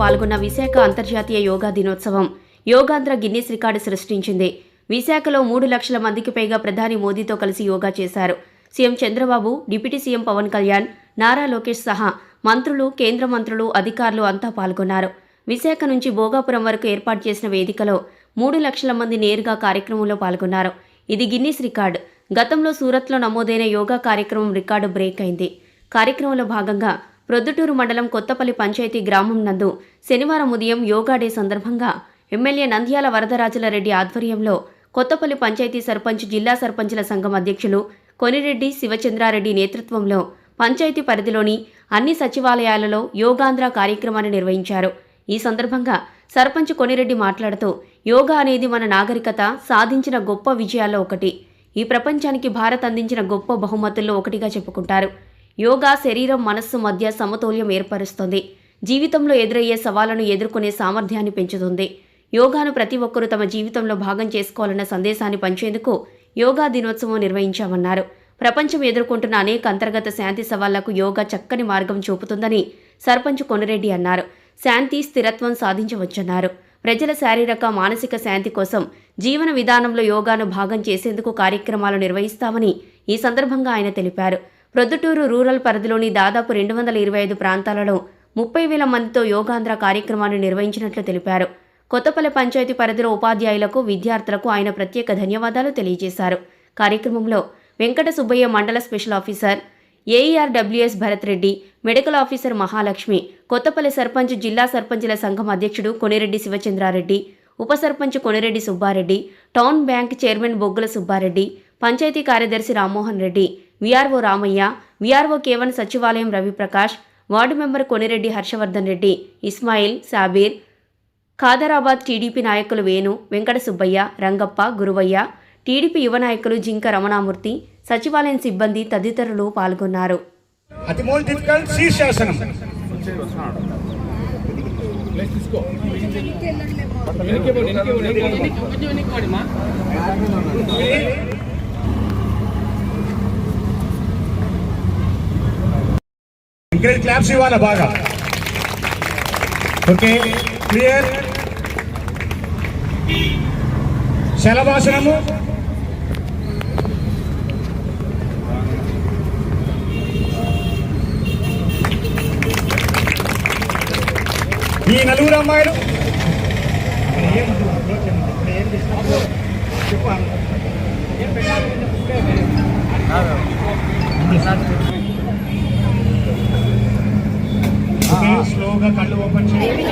పాల్గొన్న విశాఖ అంతర్జాతీయ యోగా దినోత్సవం. యోగాంధ్ర గిన్నీస్ రికార్డు సృష్టించింది. విశాఖలో మూడు లక్షల మందికి పైగా ప్రధాని మోదీతో కలిసి యోగా చేశారు. CM Chandrababu deputy CM Pawan Kalyan Nara Lokesh సహా మంత్రులు కేంద్ర మంత్రులు అధికారులు అంతా పాల్గొన్నారు. విశాఖ నుంచి భోగాపురం వరకు ఏర్పాటు చేసిన వేదికలో మూడు లక్షల మంది నేరుగా కార్యక్రమంలో పాల్గొన్నారు. ఇది గిన్నీస్ రికార్డు. గతంలో సూరత్లో నమోదైన యోగా కార్యక్రమం రికార్డు బ్రేక్ అయింది. కార్యక్రమంలో భాగంగా ప్రొద్దుటూరు మండలం కొత్తపల్లి పంచాయతీ గ్రామం నందు శనివారం ఉదయం యోగా డే సందర్భంగా ఎమ్మెల్యే నంద్యాల వరదరాజుల రెడ్డి ఆధ్వర్యంలో కొత్తపల్లి పంచాయతీ సర్పంచ్ జిల్లా సర్పంచుల సంఘం అధ్యక్షులు కొనిరెడ్డి శివచంద్రారెడ్డి నేతృత్వంలో పంచాయతీ పరిధిలోని అన్ని సచివాలయాలలో యోగాంధ్ర కార్యక్రమాన్ని నిర్వహించారు. ఈ సందర్భంగా సర్పంచ్ కొనిరెడ్డి మాట్లాడుతూ యోగా అనేది మన నాగరికత సాధించిన గొప్ప విజయాల్లో ఒకటి. ఈ ప్రపంచానికి భారత్ అందించిన గొప్ప బహుమతుల్లో ఒకటిగా చెప్పుకుంటారు. యోగా శరీరం మనస్సు మధ్య సమతౌల్యం ఏర్పరుస్తుంది. జీవితంలో ఎదురయ్యే సవాళ్ళను ఎదుర్కొనే సామర్థ్యాన్ని పెంచుతుంది. యోగాను ప్రతి ఒక్కరూ తమ జీవితంలో భాగం చేసుకోవాలన్న సందేశాన్ని పంచేందుకు యోగా దినోత్సవం నిర్వహించామన్నారు. ప్రపంచం ఎదుర్కొంటున్న అనేక అంతర్గత శాంతి సవాళ్ళకు యోగా చక్కని మార్గం చూపుతుందని సర్పంచ్ కొనిరెడ్డి అన్నారు. శాంతి స్థిరత్వం సాధించవచ్చన్నారు. ప్రజల శారీరక మానసిక శాంతి కోసం జీవన విధానంలో యోగాను భాగం చేసేందుకు కార్యక్రమాలు నిర్వహిస్తామని ఈ సందర్భంగా ఆయన తెలిపారు. ప్రొద్దుటూరు రూరల్ పరిధిలోని దాదాపు రెండు వందల ఇరవై ఐదు ప్రాంతాలలో ముప్పై వేల మందితో యోగాంధ్ర కార్యక్రమాన్ని నిర్వహించినట్లు తెలిపారు. కొత్తపల్లి పంచాయతీ పరిధిలో ఉపాధ్యాయులకు విద్యార్థులకు ఆయన ప్రత్యేక ధన్యవాదాలు తెలియజేశారు. కార్యక్రమంలో వెంకట సుబ్బయ్య మండల special officer AERWS Bharath Reddy medical officer Mahalakshmi Kothapalli sarpanch జిల్లా సర్పంచుల సంఘం అధ్యక్షుడు కొనిరెడ్డి శివచంద్రారెడ్డి ఉప sarpanch Konireddy Subbareddy town bank chairman Boggula Subbareddy panchayat కార్యదర్శి రామ్మోహన్ రెడ్డి విఆర్ఓ రామయ్య విఆర్ఓ కేవన్ సచివాలయం Raviprakash ward member Konireddy Harshavardhan Reddy Ismail Sabir Khadarabad TDP నాయకులు Venu Venkata Subbaiah Rangappa Guruvaiah TDP యువ నాయకులు జింక రమణామూర్తి సచివాలయం సిబ్బంది తదితరులు పాల్గొన్నారు. ఎంకరేజ్ క్లాప్స్ ఇవ్వాలి బాగా. Okay clear? శలభాసనము ఈ నలుగురు అమ్మాయిలు? ఓకే, స్లోగా కళ్ళు ఓపెన్ చేయండి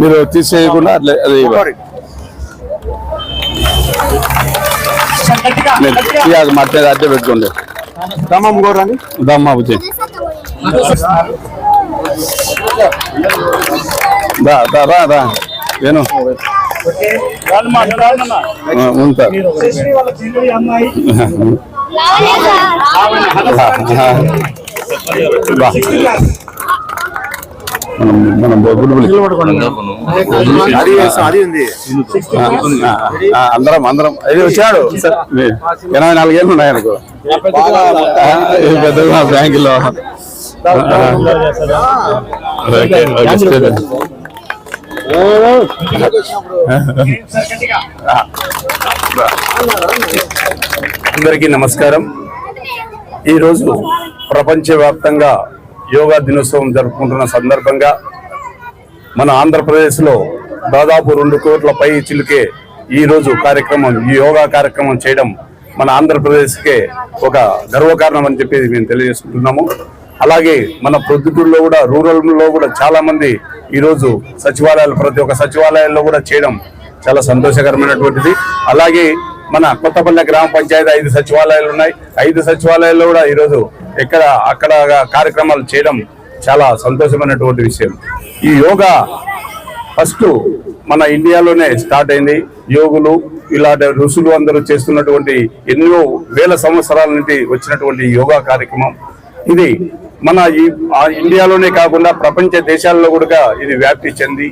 మీరు తీసేయకుండా అట్లా అది ఇవ్వండి. గట్టిగా, లేదు, గట్టిగా. ఇక అది మట్టి అడ్డే పెట్టుకోండి. దమ్మం గోరండి దమ్మా బుజ్జి రా రా రా రా. నేను ఓకే ఆ, ఉంటా మనం అందరం అందరం అది వచ్చాడు ఎనభై నాలుగేళ్ళు ఉన్నాయి అనుకో పెద్దగా బ్యాంకులో అందరికీ నమస్కారం. ఈరోజు ప్రపంచవ్యాప్తంగా యోగా దినోత్సవం జరుపుకుంటున్న సందర్భంగా మన ఆంధ్రప్రదేశ్లో దాదాపు రెండు కోట్ల పై చిలుకే ఈరోజు కార్యక్రమం ఈ యోగా కార్యక్రమం చేయడం మన ఆంధ్రప్రదేశ్కే ఒక గర్వకారణం అని చెప్పి మేము తెలియజేసుకుంటున్నాము. అలాగే మన ప్రొద్దుటూరులో కూడా రూరల్లో కూడా చాలా మంది ఈరోజు సచివాలయాలు ప్రతి ఒక్క సచివాలయాల్లో కూడా చేయడం చాలా సంతోషకరమైనటువంటిది. అలాగే మన కొత్తపల్లె గ్రామ పంచాయతీ ఐదు సచివాలయాలు ఉన్నాయి. ఐదు సచివాలయాల్లో కూడా ఈరోజు ఎక్కడ అక్కడ కార్యక్రమాలు చేయడం చాలా సంతోషమైనటువంటి విషయం. ఈ యోగా ఫస్ట్ మన ఇండియాలోనే స్టార్ట్ అయింది. యోగులు ఇలాంటి ఋషులు అందరూ చేస్తున్నటువంటి ఎన్నో వేల సంవత్సరాల నుండి వచ్చినటువంటి యోగా కార్యక్రమం. ఇది మన ఈ ఆ ఇండియాలోనే కాకుండా ప్రపంచ దేశాల్లో కూడా ఇది వ్యాప్తి చెంది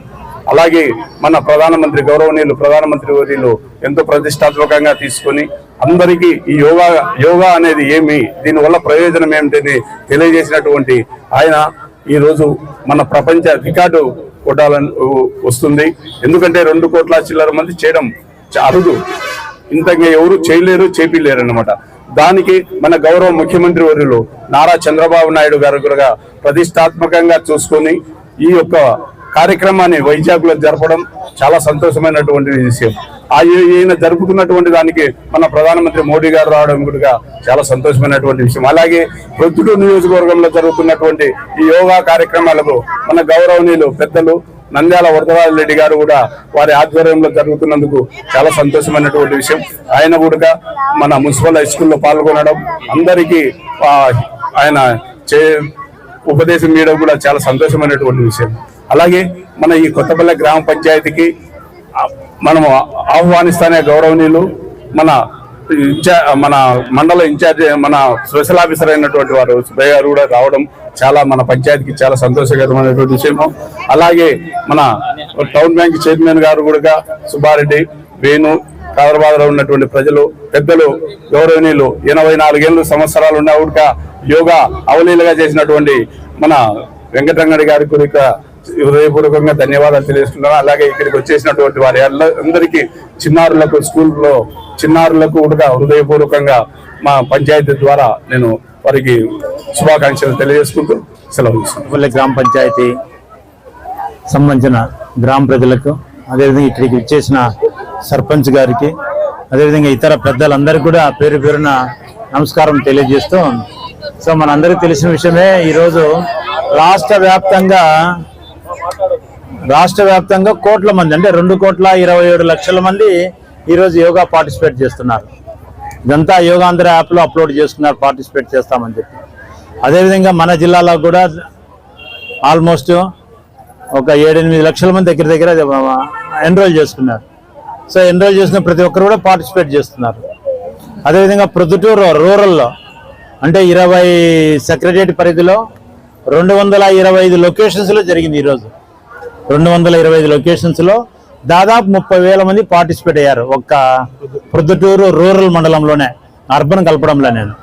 అలాగే మన ప్రధానమంత్రి గౌరవనీయులు ప్రధానమంత్రి వర్యులు ఎంతో ప్రతిష్టాత్మకంగా తీసుకొని అందరికీ ఈ యోగా యోగా అనేది ఏమి దీనివల్ల ప్రయోజనం ఏమిటని తెలియజేసినటువంటి ఆయన ఈ రోజు మన ప్రపంచ రికార్డు కొట్టాలని వస్తుంది. ఎందుకంటే రెండు కోట్ల చిల్లర మంది చేయడం అరుదు. ఇంతగా ఎవరు చేయలేరు చేపిలేరు అనమాట దానికి మన గౌరవ ముఖ్యమంత్రి వర్యులు నారా చంద్రబాబు నాయుడు గారు కూడా ప్రతిష్టాత్మకంగా చూసుకొని ఈ యొక్క కార్యక్రమాన్ని వైజాగ్లో జరపడం చాలా సంతోషమైనటువంటి విషయం. ఆ ఈయన జరుపుతున్నటువంటి దానికి మన ప్రధానమంత్రి మోడీ గారు రావడం కూడా చాలా సంతోషమైనటువంటి విషయం. అలాగే ప్రొద్దుటూరు నియోజకవర్గంలో జరుగుతున్నటువంటి ఈ యోగా కార్యక్రమాలకు మన గౌరవనీయులు పెద్దలు నంద్యాల వరదరాజు రెడ్డి గారు కూడా వారి ఆధ్వర్యంలో జరుగుతున్నందుకు చాలా సంతోషమైనటువంటి విషయం. ఆయన కూడా మన మున్సిపల్ హై స్కూల్లో పాల్గొనడం అందరికీ ఆయన చే ఉపదేశం ఇవ్వడం కూడా చాలా సంతోషమైనటువంటి విషయం. అలాగే మన ఈ కొత్తపల్లె గ్రామ పంచాయతీకి మనము ఆహ్వానిస్తానే గౌరవనీయులు మన ఇన్ఛా మన మండల ఇన్ఛార్జ్ మన స్పెషల్ ఆఫీసర్ అయినటువంటి వారు సుబ్బయ్య గారు కూడా రావడం చాలా మన పంచాయతీకి చాలా సంతోషకరమైనటువంటి విషయం అలాగే మన టౌన్ బ్యాంక్ చైర్మన్ గారు కూడా సుబ్బారెడ్డి వేణు హైదరాబాద్లో ఉన్నటువంటి ప్రజలు పెద్దలు గౌరవనీయులు ఎనభై నాలుగేళ్ళు సంవత్సరాలు ఉన్న కూడా యోగా అవలీలుగా చేసినటువంటి మన వెంకటరంగడి గారి కూడా హృదయపూర్వకంగా ధన్యవాదాలు తెలియజేస్తున్నాను. అలాగే ఇక్కడికి వచ్చేసినటువంటి వారి అందరికీ చిన్నారులకు స్కూల్లో చిన్నారులకు కూడా హృదయపూర్వకంగా మా పంచాయతీ ద్వారా నేను వారికి శుభాకాంక్షలు తెలియజేసుకుంటూ సెలవు తీసుకుంటాం గ్రామ పంచాయతీ సంబంధించిన గ్రామ ప్రజలకు అదేవిధంగా ఇక్కడికి ఇచ్చేసిన సర్పంచ్ గారికి అదేవిధంగా ఇతర పెద్దలందరికీ కూడా పేరు పేరున నమస్కారం తెలియజేస్తూ సో మనందరికీ తెలిసిన విషయమే ఈరోజు రాష్ట్ర వ్యాప్తంగా రాష్ట్ర వ్యాప్తంగా కోట్ల మంది అంటే రెండు కోట్ల ఇరవై ఏడు లక్షల మంది ఈరోజు యోగా పార్టిసిపేట్ చేస్తున్నారు. ఇదంతా యోగాంధ్ర యాప్లో అప్లోడ్ చేస్తున్నారు పార్టిసిపేట్ చేస్తామని చెప్పి. అదేవిధంగా మన జిల్లాలో కూడా ఆల్మోస్ట్ ఒక ఏడెనిమిది లక్షల మంది దగ్గర దగ్గర ఎన్రోల్ చేసుకున్నారు సో ఎన్రోల్ చేసిన ప్రతి ఒక్కరు కూడా పార్టిసిపేట్ చేస్తున్నారు. అదేవిధంగా ప్రొద్దుటూరు రూరల్లో అంటే ఇరవై సెక్రటరియట్ పరిధిలో రెండు వందల ఇరవై ఐదు లొకేషన్స్లో జరిగింది ఈరోజు రెండు వందల ఇరవై ఐదు లొకేషన్స్లో దాదాపు ముప్పై వేల మంది పార్టిసిపేట్ అయ్యారు ఒక్క ప్రొద్దుటూరు రూరల్ మండలంలోనే అర్బన్ కలపడంలో నేను.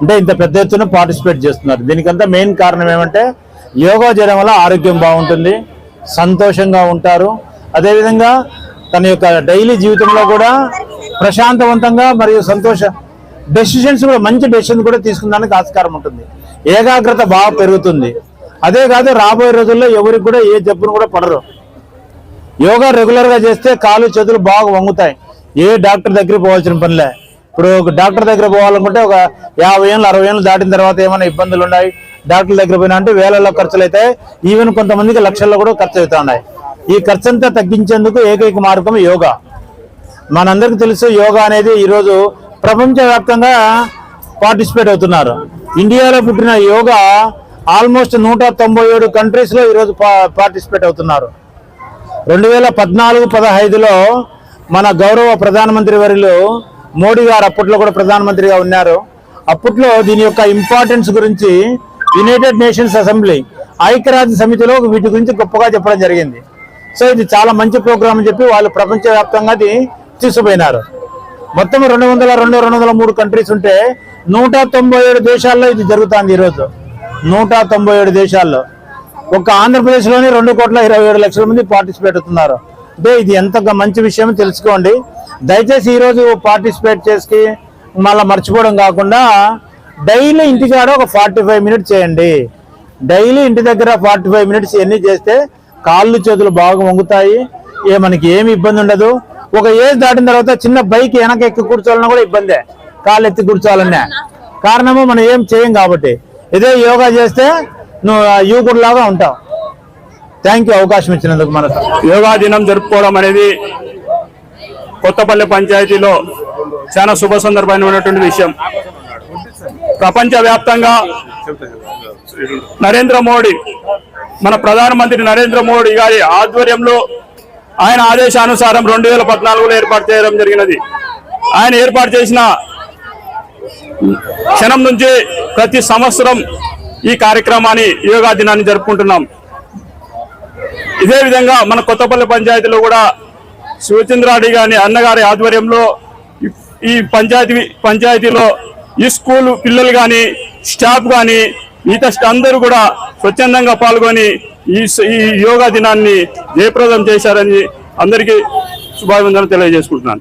అంటే ఇంత పెద్ద ఎత్తున పార్టిసిపేట్ చేస్తున్నారు. దీనికంతా మెయిన్ కారణం ఏమంటే యోగా చేయడం వల్ల ఆరోగ్యం బాగుంటుంది సంతోషంగా ఉంటారు. అదేవిధంగా తన యొక్క డైలీ జీవితంలో కూడా ప్రశాంతవంతంగా మరియు సంతోష డెసిషన్స్ కూడా మంచి డెసిషన్ కూడా తీసుకున్నానికి ఆస్కారం ఉంటుంది. ఏకాగ్రత బాగా పెరుగుతుంది. అదే కాదు రాబోయే రోజుల్లో ఎవరికి కూడా ఏ జబ్బును కూడా పడరు. యోగా రెగ్యులర్గా చేస్తే కాలు చేతులు బాగా వంగుతాయి. ఏ డాక్టర్ దగ్గరికి పోవాల్సిన పనిలే ఇప్పుడు ఒక డాక్టర్ దగ్గర పోవాలనుకుంటే ఒక యాభై ఏళ్ళు అరవై ఏళ్ళు దాటిన తర్వాత ఏమైనా ఇబ్బందులు ఉన్నాయి? డాక్టర్ దగ్గర పోయినా అంటే వేలలో ఖర్చులు అయితే ఈవెన్ కొంతమందికి లక్షల్లో కూడా ఖర్చు అవుతా ఉన్నాయి. ఈ ఖర్చంతా తగ్గించేందుకు ఏకైక మార్గం యోగా. మనందరికీ తెలుసు యోగా అనేది ఈరోజు ప్రపంచవ్యాప్తంగా పార్టిసిపేట్ అవుతున్నారు. ఇండియాలో పుట్టిన యోగా ఆల్మోస్ట్ నూట తొంభై ఏడు కంట్రీస్లో ఈరోజు పార్టిసిపేట్ అవుతున్నారు. రెండు వేల పద్నాలుగు పదహైదులో మన గౌరవ ప్రధానమంత్రి వర్యులు మోడీ గారు అప్పట్లో కూడా ప్రధానమంత్రిగా ఉన్నారు. అప్పట్లో దీని యొక్క ఇంపార్టెన్స్ గురించి యునైటెడ్ నేషన్స్ అసెంబ్లీ ఐక్యరాజ్య సమితిలో వీటి గురించి గొప్పగా చెప్పడం జరిగింది. సో ఇది చాలా మంచి ప్రోగ్రామ్ అని చెప్పి వాళ్ళు ప్రపంచవ్యాప్తంగా అది తీసుకుపోయినారు. మొత్తం రెండు వందల రెండు రెండు వందల మూడు కంట్రీస్ ఉంటే నూట తొంభై ఏడు దేశాల్లో ఇది జరుగుతుంది ఈరోజు. నూట తొంభై ఏడు దేశాల్లో. ఒక ఆంధ్రప్రదేశ్లోనే రెండు కోట్ల ఇరవై ఏడు లక్షల మంది పార్టిసిపేట్ అవుతున్నారు. అంటే ఇది ఎంత మంచి విషయం తెలుసుకోండి. దయచేసి ఈరోజు పార్టిసిపేట్ చేసి మళ్ళీ మర్చిపోవడం కాకుండా డైలీ ఇంటికాడ ఒక ఫార్టీ ఫైవ్ మినిట్స్ చేయండి. డైలీ ఇంటి దగ్గర ఫార్టీ ఫైవ్ మినిట్స్ ఎన్ని చేస్తే కాళ్ళు చేతులు బాగా వంగుతాయి. ఏ మనకి ఏమి ఇబ్బంది ఉండదు. ఒక ఏజ్ దాటిన తర్వాత చిన్న బైక్ వెనక ఎక్కి కూర్చోవాలన్నా కూడా ఇబ్బందే. కాళ్ళు ఎత్తి కూర్చోవాలన్నా. కారణము మనం ఏం చేయం కాబట్టి. ఇదే యోగా చేస్తే నువ్వు యువకుడు లాగా ఉంటావు. థ్యాంక్ యూ అవకాశం ఇచ్చినందుకు మన యోగా దినం జరుపుకోవడం అనేది కొత్తపల్లి పంచాయతీలో చాలా శుభ సందర్భమైనటువంటి విషయం. ప్రపంచ వ్యాప్తంగా నరేంద్ర మోడీ మన ప్రధానమంత్రి నరేంద్ర మోడీ గారి ఆధ్వర్యంలో ఆయన ఆదేశానుసారం రెండు వేల పద్నాలుగులో ఏర్పాటు చేయడం జరిగినది. ఆయన ఏర్పాటు చేసిన క్షణం నుంచి ప్రతి సంవత్సరం ఈ కార్యక్రమాన్ని యోగా దినాన్ని జరుపుకుంటున్నాం. ఇదే విధంగా మన కొత్తపల్లి పంచాయతీలో కూడా శివచంద్రాడి గారి అన్నగారి ఆధ్వర్యంలో ఈ పంచాయతీ పంచాయతీలో ఈ స్కూల్ పిల్లలు కానీ స్టాఫ్ కానీ మిగతా అందరూ కూడా స్వచ్ఛందంగా పాల్గొని ఈ ఈ యోగా దినాన్ని జయప్రదం చేశారని అందరికీ శుభాభివందనలు తెలియజేసుకుంటున్నాను.